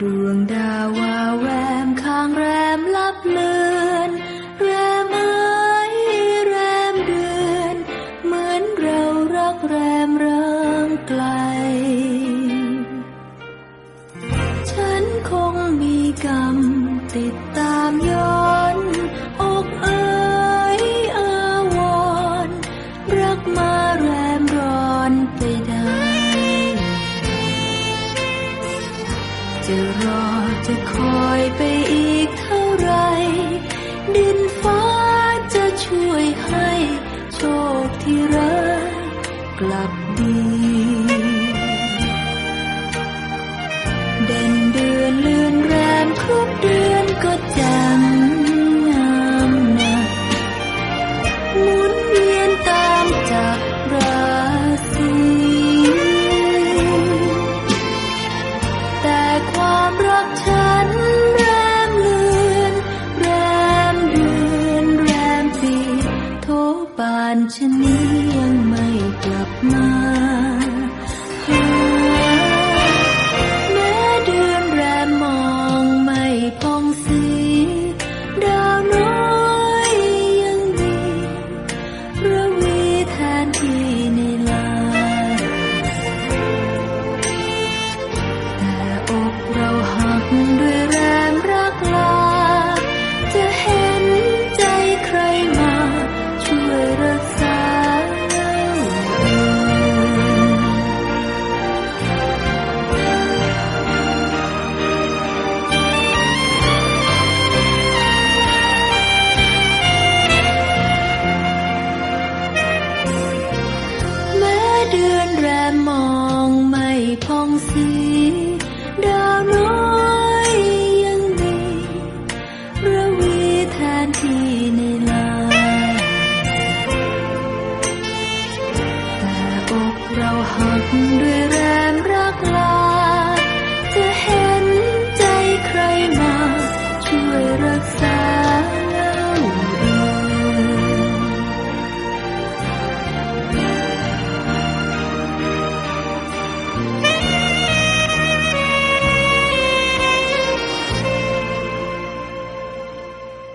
ดวงดาววาแวมข้างแรมลับเลือนแรมเอ้ยแรมเดือน เหมือนเรารักแรมเริงไกล ฉันคงมีกรรมติดตามย้อน จะรอจะคอยไปอีกเท่าไร ดินฟ้าจะช่วยให้โชคที่ร้ายกลับดีเด่นเดือนเลื่อนแรมทุกเดือนก็จะานชะนี้ยังไม่กลับมา เดือนแรมมองไม่พองสีดาวน้อยยังมีรวีแทนที่ในลาแต่อกเราหักด้วยแรงรักลา